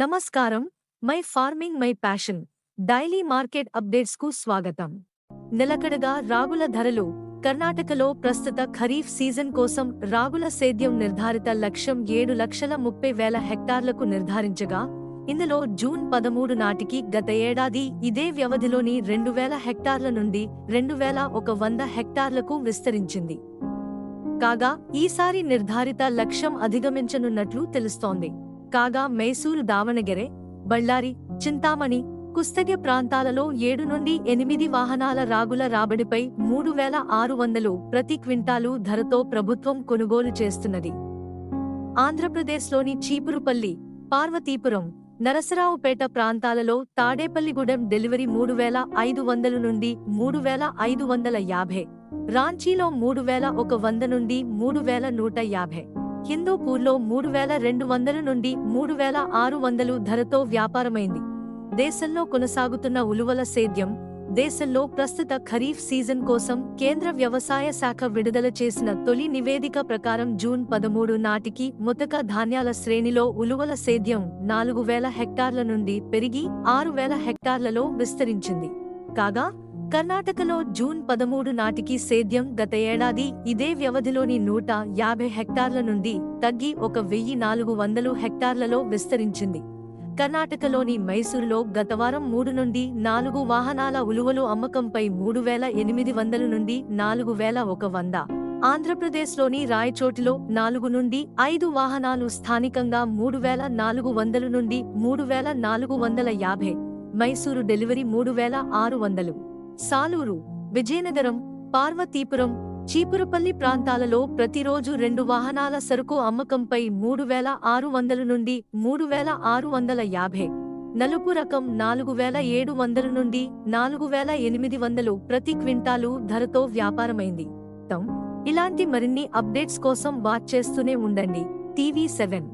నమస్కారం. My farming my passion. Daily market అప్డేట్స్కు స్వాగతం. నిలకడగా రాగుల ధరలు. కర్ణాటకలో ప్రస్తుత ఖరీఫ్ సీజన్ కోసం రాగుల సేద్యం నిర్ధారిత లక్ష్యం ఏడు లక్షల ముప్పై వేల హెక్టార్లకు నిర్ధారించగా ఇందులో జూన్ పదమూడు నాటికి గత ఏడాది ఇదే వ్యవధిలోని రెండు వేల హెక్టార్ల నుండి రెండు వేల ఒక వంద హెక్టార్లకు విస్తరించింది. కాగా ఈసారి నిర్ధారిత లక్ష్యం అధిగమించనున్నట్లు తెలుస్తోంది. కాగా మైసూరు దావణగెరె బళ్ళారి చింతామణి కుస్తగ్య ప్రాంతాలలో ఏడు నుండి ఎనిమిది వాహనాల రాగుల రాబడిపై మూడు వేల ఆరు వందలు ప్రతి క్వింటాలు ధరతో ప్రభుత్వం కొనుగోలు చేస్తున్నది. ఆంధ్రప్రదేశ్లోని చీపురుపల్లి పార్వతీపురం నరసరావుపేట ప్రాంతాలలో తాడేపల్లిగూడెం డెలివరీ మూడు వేల ఐదు వందల నుండి మూడు వేల ఐదు వందల యాభై రాంచీలో మూడు వేల ఒక వంద నుండి మూడు వేల నూట యాభై. హిందూపూర్లో మూడు వేల రెండు వందల నుండి మూడు వేల ఆరు వందలు ధరతో వ్యాపారమైంది. దేశంలో కొనసాగుతున్న ఉలువల సేద్యం దేశంలో ప్రస్తుత ఖరీఫ్ సీజన్ కోసం కేంద్ర వ్యవసాయ శాఖ విడుదల చేసిన తొలి నివేదిక ప్రకారం జూన్ పదమూడు నాటికి ముతక ధాన్యాల శ్రేణిలో ఉలువల సేద్యం నాలుగు వేల హెక్టార్ల నుండి పెరిగి ఆరు వేల హెక్టార్లలో విస్తరించింది. కాగా కర్ణాటకలో జూన్ పదమూడు నాటికి సేద్యం గత ఏడాది ఇదే వ్యవధిలోని నూట యాభై హెక్టార్ల నుండి తగ్గి ఒక వెయ్యి నాలుగు వందలు హెక్టార్లలో విస్తరించింది. కర్ణాటకలోని మైసూరులో గతవారం మూడు నుండి నాలుగు వాహనాల ఉలువలు అమ్మకంపై మూడు వేల ఎనిమిది వందల నుండి నాలుగు వేల ఒక వంద. ఆంధ్రప్రదేశ్లోని రాయచోటిలో నాలుగు నుండి ఐదు వాహనాలు స్థానికంగా మూడు వేల నాలుగు వందల నుండి మూడు వేల నాలుగు వందల యాభై. మైసూరు డెలివరీ మూడు వేల ఆరు వందలు. సాలూరు విజయనగరం పార్వతీపురం చీపురుపల్లి ప్రాంతాలలో ప్రతిరోజు రెండు వాహనాల సరుకు అమ్మకంపై మూడు వేల ఆరు వందల నుండి మూడు వేల ఆరు వందల యాభై నలుపు రకం నాలుగు వేల ఏడు వందల నుండి నాలుగు వేల ఎనిమిది వందలు ప్రతి క్వింటాలు ధరతో వ్యాపారమైంది. తం. ఇలాంటి మరిన్ని అప్డేట్స్ కోసం వాచ్ చేస్తూనే ఉండండి. TV seven.